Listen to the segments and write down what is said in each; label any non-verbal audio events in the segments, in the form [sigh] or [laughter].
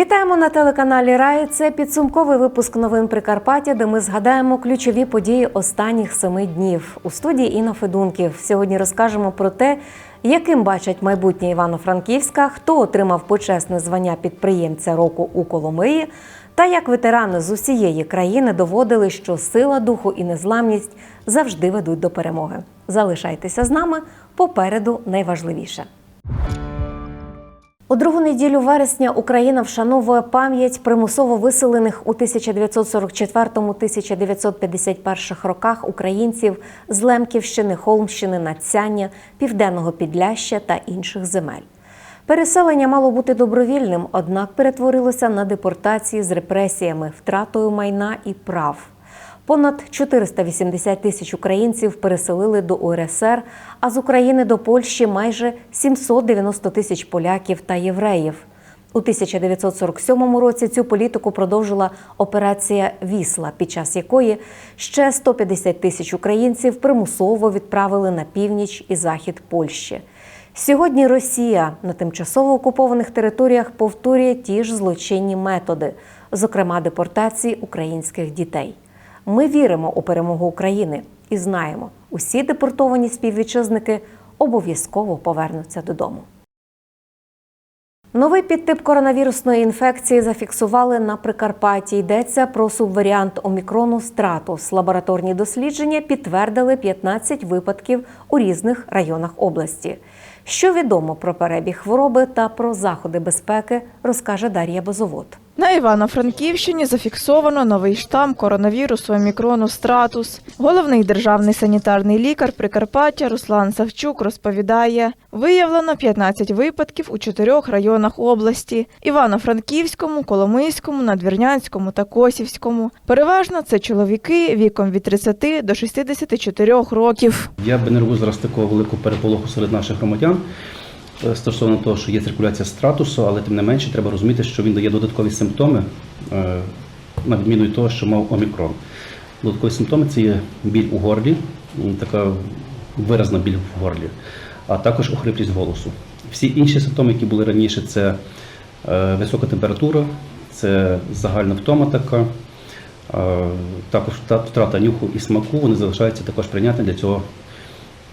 Вітаємо на телеканалі Рай. Це підсумковий випуск новин Прикарпаття, де ми згадаємо ключові події останніх семи днів. У студії Інна Федунків. Сьогодні розкажемо про те, яким бачать майбутнє Івано-Франківська, хто отримав почесне звання підприємця року у Коломиї, та як ветерани з усієї країни доводили, що сила духу і незламність завжди ведуть до перемоги. Залишайтеся з нами попереду найважливіше. У другу неділю вересня Україна вшановує пам'ять примусово виселених у 1944-1951 роках українців з Лемківщини, Холмщини, Надцяння, Південного Підляща та інших земель. Переселення мало бути добровільним, однак перетворилося на депортації з репресіями, втратою майна і прав. Понад 480 тисяч українців переселили до УРСР, а з України до Польщі майже 790 тисяч поляків та євреїв. У 1947 році цю політику продовжила операція Вісла, під час якої ще 150 тисяч українців примусово відправили на північ і захід Польщі. Сьогодні Росія на тимчасово окупованих територіях повторює ті ж злочинні методи, зокрема депортації українських дітей. Ми віримо у перемогу України і знаємо, усі депортовані співвітчизники обов'язково повернуться додому. Новий підтип коронавірусної інфекції зафіксували на Прикарпатті. Йдеться про субваріант омікрону стратус. Лабораторні дослідження підтвердили 15 випадків у різних районах області. Що відомо про перебіг хвороби та про заходи безпеки, розкаже Дар'я Бозовод. На Івано-Франківщині зафіксовано новий штам коронавірусу омікрону стратус. Головний державний санітарний лікар Прикарпаття Руслан Савчук розповідає, виявлено 15 випадків у чотирьох районах області: Івано-Франківському, Коломийському, Надвірнянському та Косівському. Переважно це чоловіки віком від 30 до 64 років. Я би не робив зараз такого великого переполоху серед наших громадян стосовно того, що є циркуляція стратусу, але тим не менше треба розуміти, що він дає додаткові симптоми, е, на відміну від того, що мав омікрон. Додаткові симптоми це є біль у горлі, така виразна біль в горлі, а також охриплість голосу. Всі інші симптоми, які були раніше, це е, висока температура, це загальна втома така. Е, Також втрата нюху і смаку, вони залишаються також прийнятні для цього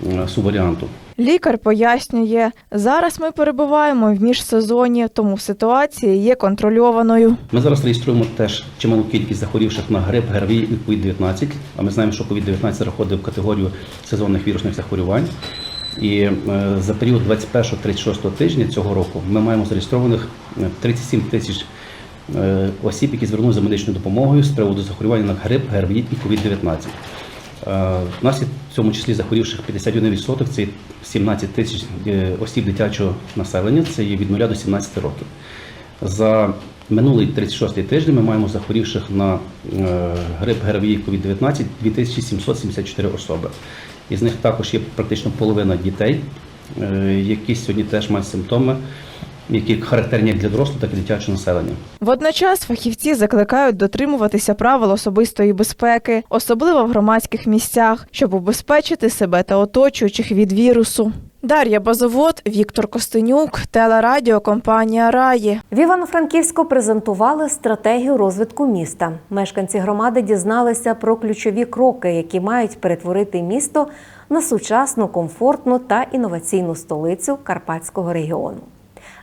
е, субваріанту. Лікар пояснює, зараз ми перебуваємо в міжсезоні, тому ситуація є контрольованою. Ми зараз реєструємо теж чималу кількість захворівших на грип, ГРВІ і covid 19 А ми знаємо, що covid 19 заходить в категорію сезонних вірусних захворювань. І е, за період 21-36 тижня цього року ми маємо зареєстрованих е, 37 тисяч е, осіб, які звернулися за медичною допомогою з приводу захворювання на грип, ГРВІ і covid 19 Е, Внаслід в цьому числі захворівших 51% це 17 тисяч е, осіб дитячого населення, це є від 0 до 17 років. За минулий 36-й тиждень ми маємо захворівших на е, грип ГРВІ covid 19 2774 особи. Із них також є практично половина дітей, які сьогодні теж мають симптоми які характерні як для дорослого, так і дитячого населення. Водночас фахівці закликають дотримуватися правил особистої безпеки, особливо в громадських місцях, щоб убезпечити себе та оточуючих від вірусу. Дар'я Базовод, Віктор Костенюк, телерадіокомпанія Раї. В Івано-Франківську презентували стратегію розвитку міста. Мешканці громади дізналися про ключові кроки, які мають перетворити місто на сучасну, комфортну та інноваційну столицю Карпатського регіону.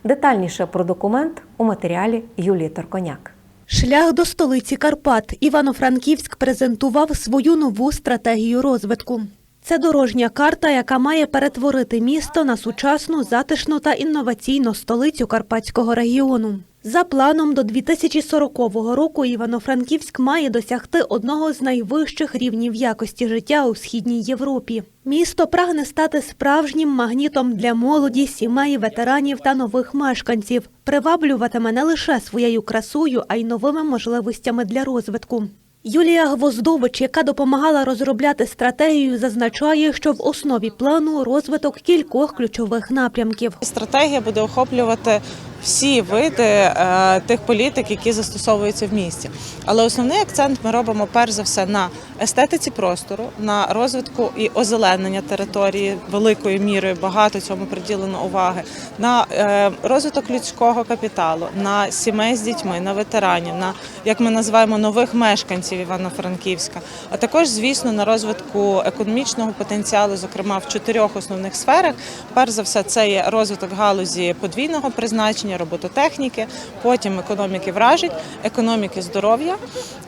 Детальніше про документ у матеріалі Юлії Торконяк. Шлях до столиці Карпат Івано-Франківськ презентував свою нову стратегію розвитку. Це дорожня карта, яка має перетворити місто на сучасну, затишну та інноваційну столицю Карпатського регіону. За планом, до 2040 року Івано-Франківськ має досягти одного з найвищих рівнів якості життя у східній Європі. Місто прагне стати справжнім магнітом для молоді, сімей, ветеранів та нових мешканців. Приваблюватиме не лише своєю красою, а й новими можливостями для розвитку. Юлія Гвоздович, яка допомагала розробляти стратегію, зазначає, що в основі плану розвиток кількох ключових напрямків. Стратегія буде охоплювати всі види е, тих політик, які застосовуються в місті. Але основний акцент ми робимо перш за все на естетиці простору, на розвитку і озеленення території великою мірою. Багато цьому приділено уваги, на е, розвиток людського капіталу, на сімей з дітьми, на ветеранів, на як ми називаємо нових мешканців Івано-Франківська, а також, звісно, на розвитку економічного потенціалу, зокрема в чотирьох основних сферах. Перш за все, це є розвиток галузі подвійного призначення, робототехніки, потім економіки вражень, економіки здоров'я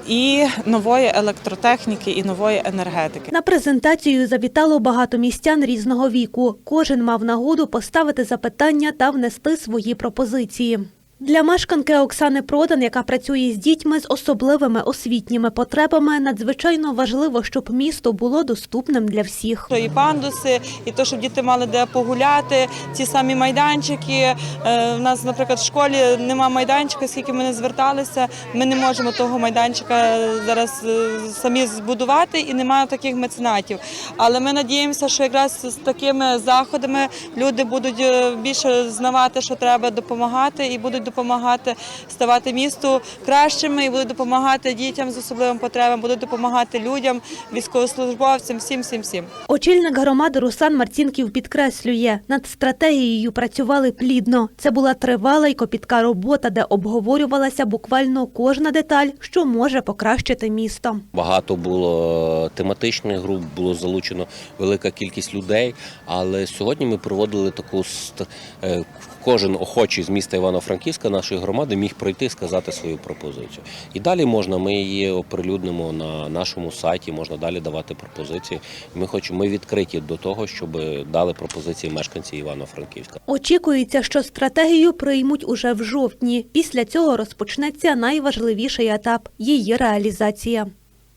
і нової електротехніки і нової енергетики. На презентацію завітало багато містян різного віку. Кожен мав нагоду поставити запитання та внести свої пропозиції. Для мешканки Оксани Продан, яка працює з дітьми з особливими освітніми потребами, надзвичайно важливо, щоб місто було доступним для всіх. І пандуси, і то, щоб діти мали де погуляти, ті самі майданчики. Е, У нас, наприклад, в школі нема майданчика, скільки ми не зверталися. Ми не можемо того майданчика зараз е, самі збудувати і немає таких меценатів. Але ми надіємося, що якраз з такими заходами люди будуть е, більше знавати, що треба допомагати, і будуть допомагати ставати місту кращими, і будуть допомагати дітям з особливими потребами, будуть допомагати людям, військовослужбовцям, всім, всім, всім. Очільник громади Руслан Марцінків підкреслює, над стратегією працювали плідно. Це була тривала й копітка робота, де обговорювалася буквально кожна деталь, що може покращити місто. Багато було тематичних груп, було залучено велика кількість людей. Але сьогодні ми проводили таку ст- е, кожен охочий з міста Івано-Франківська нашої громади міг пройти сказати свою пропозицію. І далі можна, ми її оприлюднимо на нашому сайті, можна далі давати пропозиції. Ми хочемо, ми відкриті до того, щоб дали пропозиції мешканці Івано-Франківська. Очікується, що стратегію приймуть уже в жовтні. Після цього розпочнеться найважливіший етап її реалізація.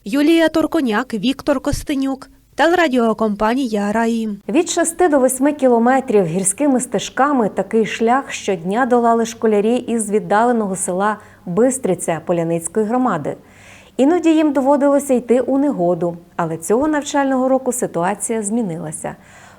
Юлія Торконяк, Віктор Костенюк, телерадіокомпанія Раї. Від 6 до 8 кілометрів гірськими стежками такий шлях щодня долали школярі із віддаленого села Бистриця Поляницької громади. Іноді їм доводилося йти у негоду, але цього навчального року ситуація змінилася.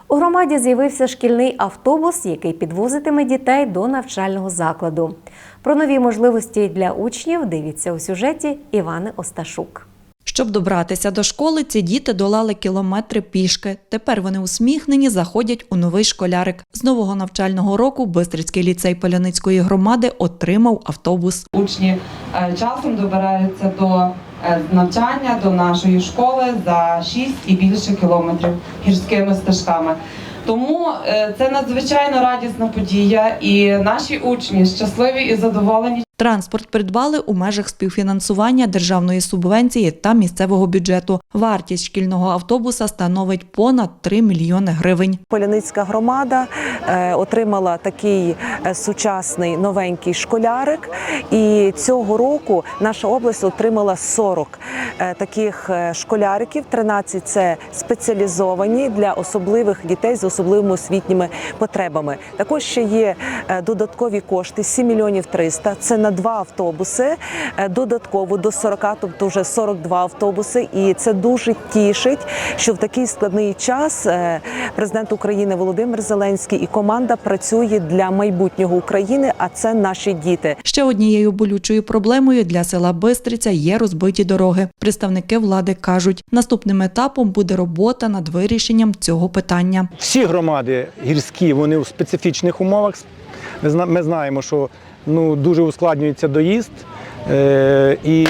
У громаді з'явився шкільний автобус, який підвозитиме дітей до навчального закладу. Про нові можливості для учнів дивіться у сюжеті Івани Осташук. Щоб добратися до школи, ці діти долали кілометри пішки. Тепер вони усміхнені, заходять у новий школярик. З нового навчального року Бистрицький ліцей Поляницької громади отримав автобус. Учні е, часом добираються до е, навчання до нашої школи за 6 і більше кілометрів гірськими стежками. Тому е, це надзвичайно радісна подія, і наші учні щасливі і задоволені. Транспорт придбали у межах співфінансування державної субвенції та місцевого бюджету. Вартість шкільного автобуса становить понад 3 мільйони гривень. Поляницька громада е, отримала такий е, сучасний новенький школярик, і цього року наша область отримала 40 е, таких школяриків. 13 – це спеціалізовані для особливих дітей з особливими освітніми потребами. Також ще є додаткові кошти 7 мільйонів 300. Це на два автобуси. е, Додатково до 40, тобто вже 42 автобуси. І це дуже тішить, що в такий складний час е, президент України Володимир Зеленський і команда працює для майбутнього України. А це наші діти. Ще однією болючою проблемою для села Бистриця є розбиті дороги. Представники влади кажуть, наступним етапом буде робота над вирішенням цього питання. Всі громади гірські, вони у специфічних умовах. Ми знаємо, що ну, дуже ускладнюється доїзд. е, І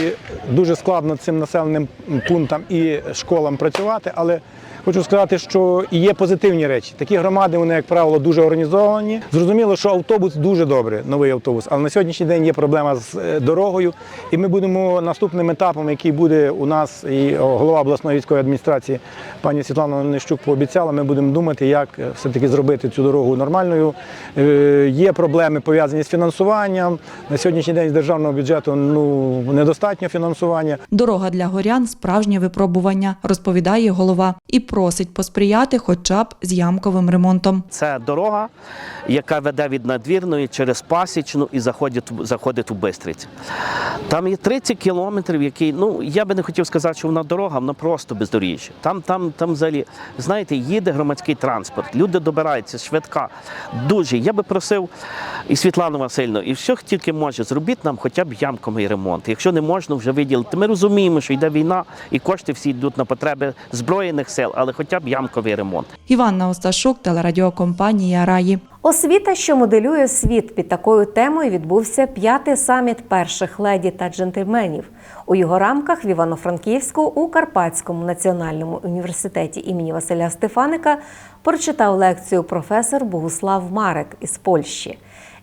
дуже складно цим населеним пунктам і школам працювати, але хочу сказати, що і є позитивні речі. Такі громади, вони, як правило, дуже організовані. Зрозуміло, що автобус дуже добре, новий автобус, але на сьогоднішній день є проблема з е, дорогою. І ми будемо наступним етапом, який буде у нас, і голова обласної військової адміністрації пані Світлана Нещук пообіцяла. Ми будемо думати, як е, все-таки зробити цю дорогу нормальною. Е, Є проблеми пов'язані з фінансуванням. На сьогоднішній день з державного бюджету ну недостатньо фінансування. Дорога для горян справжнє випробування, розповідає голова, і просить посприяти хоча б з ямковим ремонтом. Це дорога, яка веде від надвірної через пасічну і заходить, заходить у Бистриць. Там є 30 кілометрів, які, ну я би не хотів сказати, що вона дорога, вона просто бездоріжжя. Там, там, там взагалі, знаєте, їде громадський транспорт, люди добираються, швидка. Дуже. Я би просив і Світлану Васильівну, і що тільки може, зробіть нам хоча б ямковий ремонт. Якщо не можна вже виділити. Ми розуміємо, що йде війна, і кошти всі йдуть на потреби Збройних сил, але хоча б ямковий ремонт. Іванна Осташук, телерадіокомпанія Раї. Освіта, що моделює світ під такою темою, відбувся п'ятий саміт перших леді та джентльменів. У його рамках в Івано-Франківську у Карпатському національному університеті імені Василя Стефаника прочитав лекцію професор Богуслав Марек із Польщі.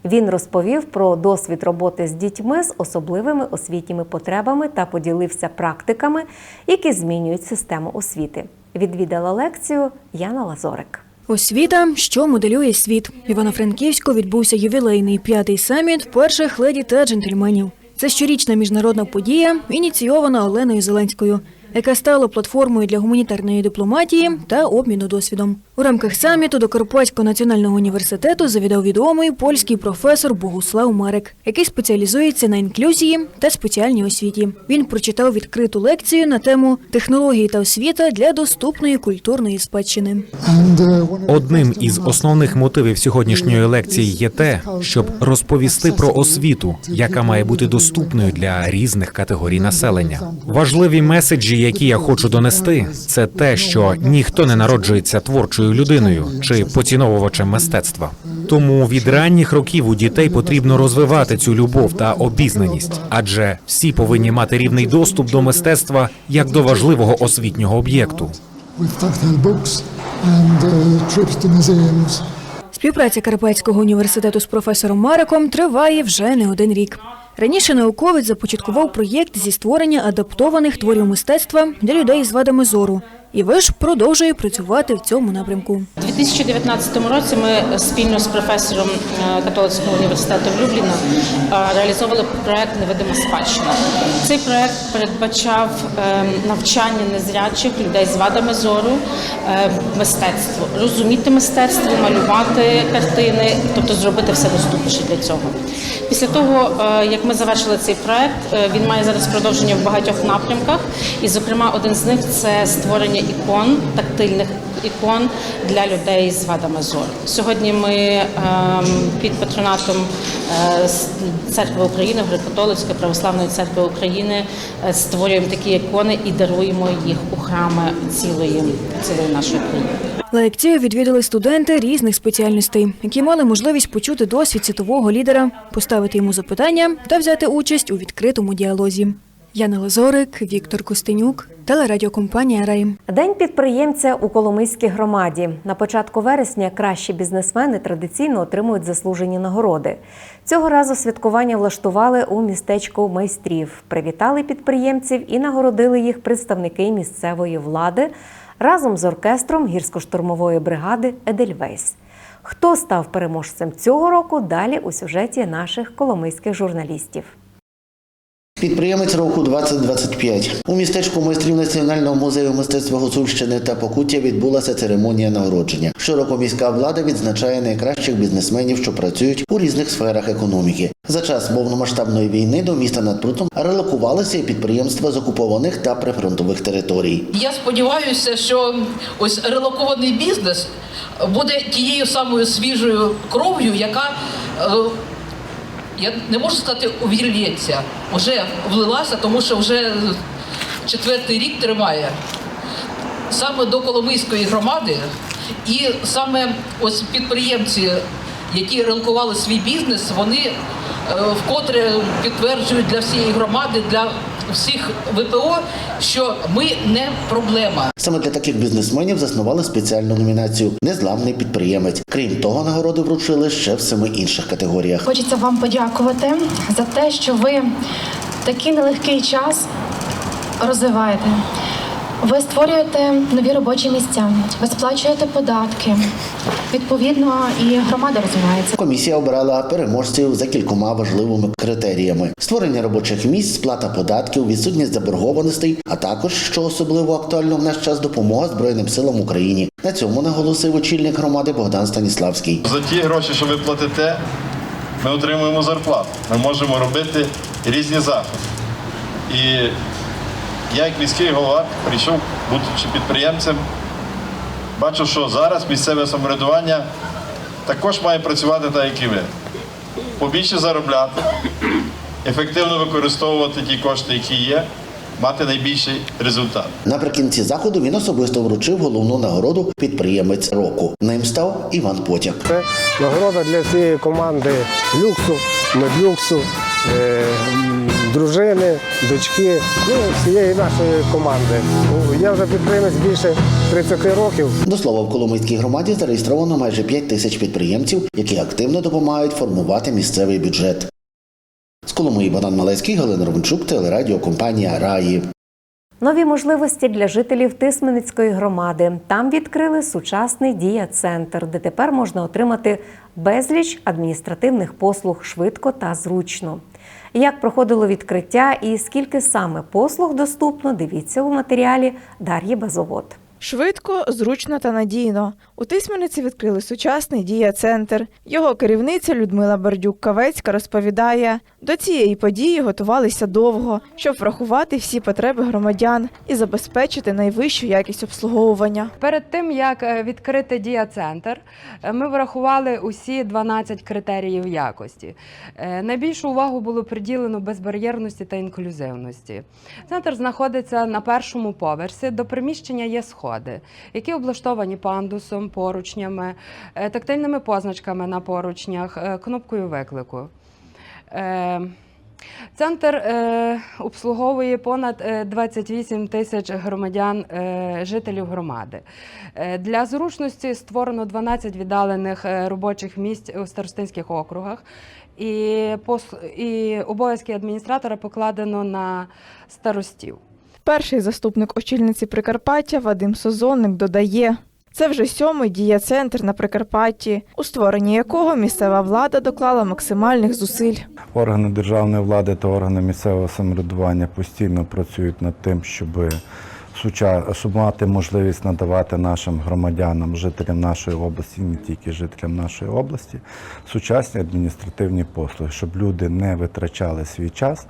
Він розповів про досвід роботи з дітьми з особливими освітніми потребами та поділився практиками, які змінюють систему освіти. Відвідала лекцію Яна Лазорик. Освіта, що моделює світ. Івано-Франківську відбувся ювілейний п'ятий саміт перших леді та джентльменів. Це щорічна міжнародна подія, ініційована Оленою Зеленською, яка стала платформою для гуманітарної дипломатії та обміну досвідом. У рамках саміту до Карпатського національного університету завідав відомий польський професор Богуслав Марек, який спеціалізується на інклюзії та спеціальній освіті. Він прочитав відкриту лекцію на тему технології та освіта для доступної культурної спадщини. Одним із основних мотивів сьогоднішньої лекції є те, щоб розповісти про освіту, яка має бути доступною для різних категорій населення. Важливі меседжі, які я хочу донести, це те, що ніхто не народжується творчою людиною чи поціновувачем мистецтва. Тому від ранніх років у дітей потрібно розвивати цю любов та обізнаність, адже всі повинні мати рівний доступ до мистецтва як до важливого освітнього об'єкту. Співпраця Карпатського університету з професором Мариком триває вже не один рік. Раніше науковець започаткував проєкт зі створення адаптованих творів мистецтва для людей з вадами зору. І виш продовжує працювати в цьому напрямку. У 2019 році ми спільно з професором е, католицького університету в Любліна е, реалізовували проект Невидима спадщина. Цей проект передбачав е, навчання незрячих людей з вадами зору мистецтву, розуміти мистецтво, малювати картини, тобто зробити все доступніше для цього. Після того, як ми завершили цей проект, він має зараз продовження в багатьох напрямках, і, зокрема, один з них це створення ікон, тактильних ікон для людей з вадами зору. Сьогодні ми ем, під патронатом е, церкви України, Греко-католицької православної церкви України е, створюємо такі ікони і даруємо їх у храми цілої, цілої нашої країни. Лекцію відвідали студенти різних спеціальностей, які мали можливість почути досвід світового лідера, поставити йому запитання та взяти участь у відкритому діалозі. Яна Лазорик, Віктор Костенюк, телерадіокомпанія Рейм. День підприємця у Коломийській громаді. На початку вересня кращі бізнесмени традиційно отримують заслужені нагороди. Цього разу святкування влаштували у містечку майстрів. Привітали підприємців і нагородили їх представники місцевої влади разом з оркестром гірсько-штурмової бригади Едельвейс. Хто став переможцем цього року? Далі у сюжеті наших коломийських журналістів. Підприємець року 2025. У містечку майстрів Національного музею мистецтва Гуцульщини та Покуття відбулася церемонія нагородження. Щороку міська влада відзначає найкращих бізнесменів, що працюють у різних сферах економіки. За час повномасштабної війни до міста над Прутом релокувалися і підприємства з окупованих та прифронтових територій. Я сподіваюся, що ось релокований бізнес буде тією самою свіжою кров'ю, яка е, я не можу сказати, увірвється, вже влилася, тому що вже четвертий рік тримає саме до Коломийської громади, і саме ось підприємці, які релокували свій бізнес, вони е, вкотре підтверджують для всієї громади, для всіх ВПО, що ми не проблема. Саме для таких бізнесменів заснували спеціальну номінацію Незламний підприємець. Крім того, нагороди вручили ще в семи інших категоріях. Хочеться вам подякувати за те, що ви такий нелегкий час розвиваєте. Ви створюєте нові робочі місця, ви сплачуєте податки. Відповідно, і громада розвивається. Комісія обирала переможців за кількома важливими критеріями: створення робочих місць, сплата податків, відсутність заборгованостей, а також, що особливо актуально в наш час, допомога Збройним силам України. На цьому наголосив очільник громади Богдан Станіславський. За ті гроші, що ви платите, ми отримуємо зарплату. Ми можемо робити різні заходи. І я, як міський голова, прийшов, будучи підприємцем, бачу, що зараз місцеве самоврядування також має працювати так, як і ви. Побільше заробляти, ефективно використовувати ті кошти, які є, мати найбільший результат. Наприкінці заходу він особисто вручив головну нагороду підприємець року. Ним став Іван Потяк. Це нагорода для всієї команди люксу, медлюксу, е, дружини, дочки, ну, всієї нашої команди. Ну, Я вже підприємець більше 30 років. До слова, в Коломийській громаді зареєстровано майже 5 тисяч підприємців, які активно допомагають формувати місцевий бюджет. З Коломиї Богдан Малецький, Галина Ровенчук, телерадіокомпанія Раї. Нові можливості для жителів Тисменицької громади. Там відкрили сучасний дія-центр, де тепер можна отримати безліч адміністративних послуг швидко та зручно. Як проходило відкриття і скільки саме послуг доступно, дивіться у матеріалі Дар'ї Базовод. Швидко, зручно та надійно. У Тисмениці відкрили сучасний дія-центр. Його керівниця Людмила Бердюк-Кавецька розповідає, до цієї події готувалися довго, щоб врахувати всі потреби громадян і забезпечити найвищу якість обслуговування. Перед тим як е, відкрити дія-центр, е, ми врахували усі 12 критеріїв якості. Е, Найбільшу увагу було приділено безбар'єрності та інклюзивності. Центр знаходиться на першому поверсі. До приміщення є сходи, які облаштовані пандусом, поручнями, е, тактильними позначками на поручнях, е, кнопкою виклику. Е, Центр обслуговує понад е, 28 тисяч громадян, жителів громади. Для зручності створено 12 віддалених робочих місць у старостинських округах. І, і обов'язки адміністратора покладено на старостів. Перший заступник очільниці Прикарпаття Вадим Созонник додає. Це вже сьомий дія-центр на Прикарпатті, у створенні якого місцева влада доклала максимальних зусиль. Органи державної влади та органи місцевого самоврядування постійно працюють над тим, щоб, щоб мати можливість надавати нашим громадянам, жителям нашої області, не тільки жителям нашої області, сучасні адміністративні послуги, щоб люди не витрачали свій час,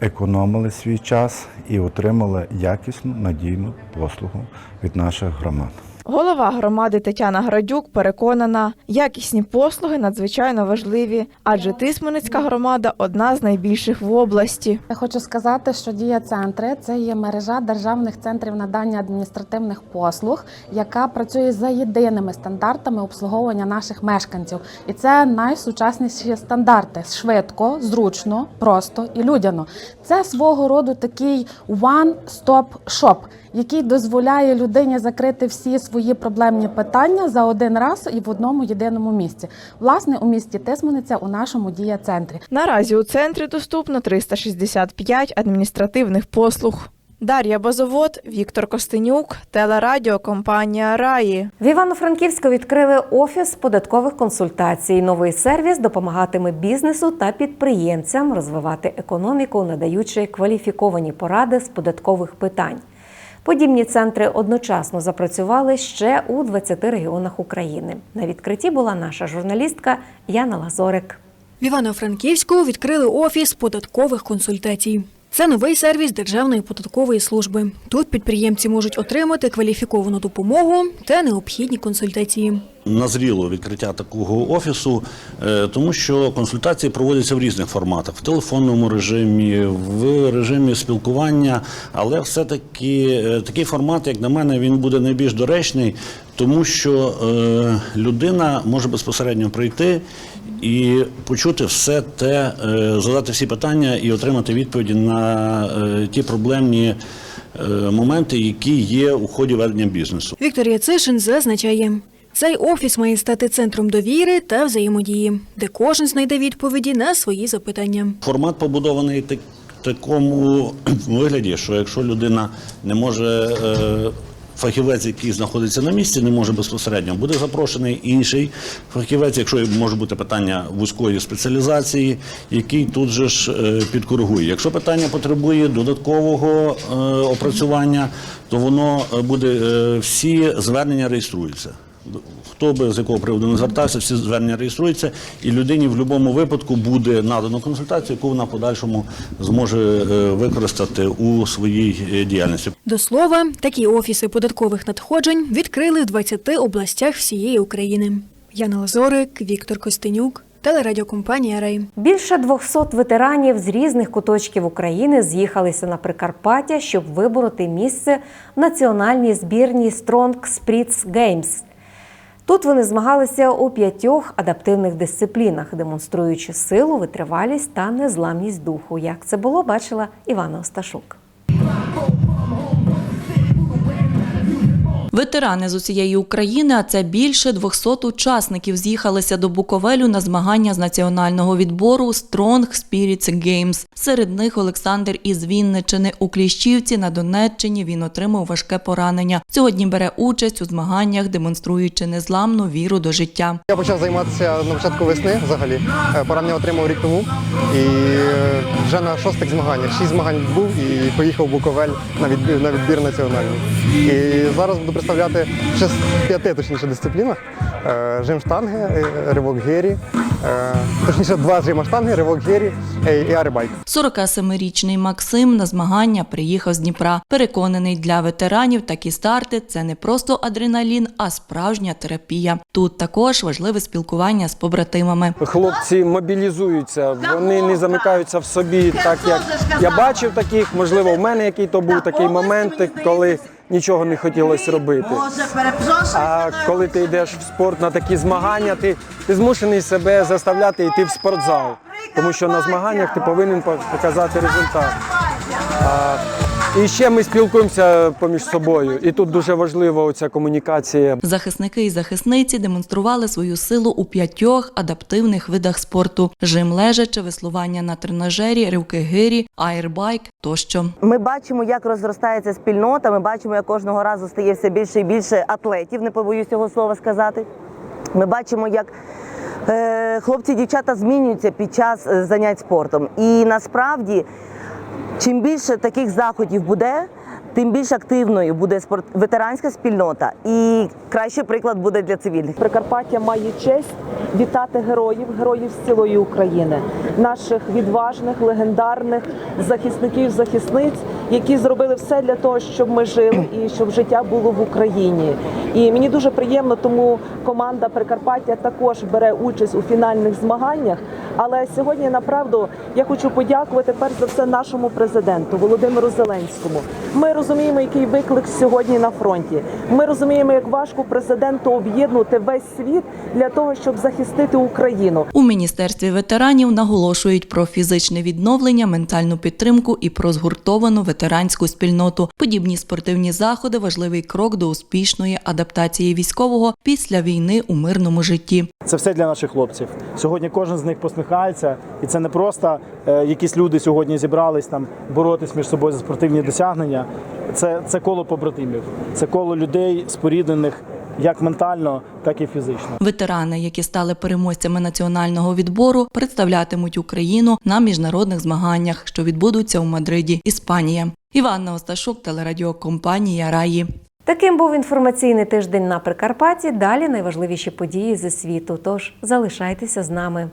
економили свій час і отримали якісну надійну послугу від наших громад. Голова громади Тетяна Градюк переконана, якісні послуги надзвичайно важливі, адже Тисменицька громада одна з найбільших в області. Я хочу сказати, що дія центри це є мережа державних центрів надання адміністративних послуг, яка працює за єдиними стандартами обслуговування наших мешканців. І це найсучасніші стандарти: швидко, зручно, просто і людяно. Це свого роду такий one-stop shop, який дозволяє людині закрити всі свої проблемні питання за один раз і в одному єдиному місці. Власне, у місті Тисмениця у нашому дія центрі. Наразі у центрі доступно 365 адміністративних послуг. Дар'я Базовод, Віктор Костенюк, телерадіокомпанія Раї. В Івано-Франківську відкрили офіс податкових консультацій. Новий сервіс допомагатиме бізнесу та підприємцям розвивати економіку, надаючи кваліфіковані поради з податкових питань. Подібні центри одночасно запрацювали ще у 20 регіонах України. На відкритті була наша журналістка Яна Лазорик. В Івано-Франківську відкрили офіс податкових консультацій. Це новий сервіс Державної податкової служби. Тут підприємці можуть отримати кваліфіковану допомогу та необхідні консультації. назріло відкриття такого офісу, е, тому що консультації проводяться в різних форматах: в телефонному режимі, в режимі спілкування. Але все-таки е, такий формат, як на мене, він буде найбільш доречний, тому що е, людина може безпосередньо прийти і почути все те, е, задати всі питання і отримати відповіді на е, ті проблемні. е, Моменти, які є у ході ведення бізнесу. Віктор Яцишин зазначає, цей офіс має стати центром довіри та взаємодії, де кожен знайде відповіді на свої запитання. Формат побудований так, такому [clears throat] вигляді, що якщо людина не може. е, Фахівець, який знаходиться на місці, не може безпосередньо. Буде запрошений інший фахівець, якщо може бути питання вузької спеціалізації, який тут же ж е, підкоригує. Якщо питання потребує додаткового е, опрацювання, то воно е, буде всі звернення реєструються. Хто би з якого приводу не звертався, всі звернення реєструються, і людині в будь-якому випадку буде надано консультацію, яку вона в подальшому зможе е, використати у своїй е, діяльності. До слова, такі офіси податкових надходжень відкрили в 20 областях всієї України. Яна Лазорик, Віктор Костенюк, телерадіокомпанія Рей. Більше 200 ветеранів з різних куточків України з'їхалися на Прикарпаття, щоб вибороти місце в національній збірній Strong Spirits Games. Тут вони змагалися у п'ятьох адаптивних дисциплінах, демонструючи силу, витривалість та незламність духу. Як це було, бачила Івана Осташук. Ветерани з усієї України, а це більше 200 учасників, з'їхалися до Буковелю на змагання з національного відбору Strong Spirits Games. Серед них Олександр із Вінничини. У Кліщівці на Донеччині він отримав важке поранення. Сьогодні бере участь у змаганнях, демонструючи незламну віру до життя. Я почав займатися на початку весни взагалі. Е, Поранення отримав рік тому. І е, вже на шостих змаганнях. Шість змагань був і поїхав в Буковель на відбір, на відбір національний. І зараз буду представляти ще з п'яти точніше дисциплінах. Е, Жим штанги, е, ривок гері, е, точніше два жима штанги, ривок гері е, і арибайк. 47-річний Максим на змагання приїхав з Дніпра. Переконаний, для ветеранів такі старти це не просто адреналін, а справжня терапія. Тут також важливе спілкування з побратимами. Хлопці мобілізуються, вони не замикаються в собі, так як я бачив таких. Можливо, в мене який то був такий момент, коли нічого не хотілося робити. А коли ти йдеш в спорт на такі змагання, ти, ти змушений себе заставляти йти в спортзал, тому що на змаганнях ти повинен показати результат. А, і ще ми спілкуємося поміж собою, і тут дуже важлива ця комунікація. Захисники і захисниці демонстрували свою силу у п'ятьох адаптивних видах спорту: жим лежачи, веслування на тренажері, ривки гирі, аербайк тощо. Ми бачимо, як розростається спільнота. Ми бачимо, як кожного разу стає все більше і більше атлетів. Не побоюсь цього слова сказати. Ми бачимо, як е, хлопці і дівчата змінюються під час е, занять спортом. І насправді, чим більше таких заходів буде, тим більш активною буде спорт ветеранська спільнота, і кращий приклад буде для цивільних. Прикарпаття має честь вітати героїв, героїв з цілої України, наших відважних, легендарних захисників, захисниць, які зробили все для того, щоб ми жили і щоб життя було в Україні. І мені дуже приємно, тому команда Прикарпаття також бере участь у фінальних змаганнях. Але сьогодні направду я хочу подякувати перш за все нашому президенту Володимиру Зеленському. Ми розуміємо, який виклик сьогодні на фронті. Ми розуміємо, як важко президенту об'єднувати весь світ для того, щоб захистити Україну. У міністерстві ветеранів наголошують про фізичне відновлення, ментальну підтримку і про згуртовану ветеранську спільноту. Подібні спортивні заходи важливий крок до успішної адаптації військового після війни у мирному житті. Це все для наших хлопців. Сьогодні кожен з них посміхається, і це не просто е, якісь люди сьогодні зібрались там боротись між собою за спортивні досягнення. Це, це коло побратимів, це коло людей споріднених як ментально, так і фізично. Ветерани, які стали переможцями національного відбору, представлятимуть Україну на міжнародних змаганнях, що відбудуться у Мадриді, Іспанія. Іванна Осташук, телерадіокомпанія Раї. Таким був інформаційний тиждень на Прикарпатті. Далі найважливіші події зі світу. Тож залишайтеся з нами.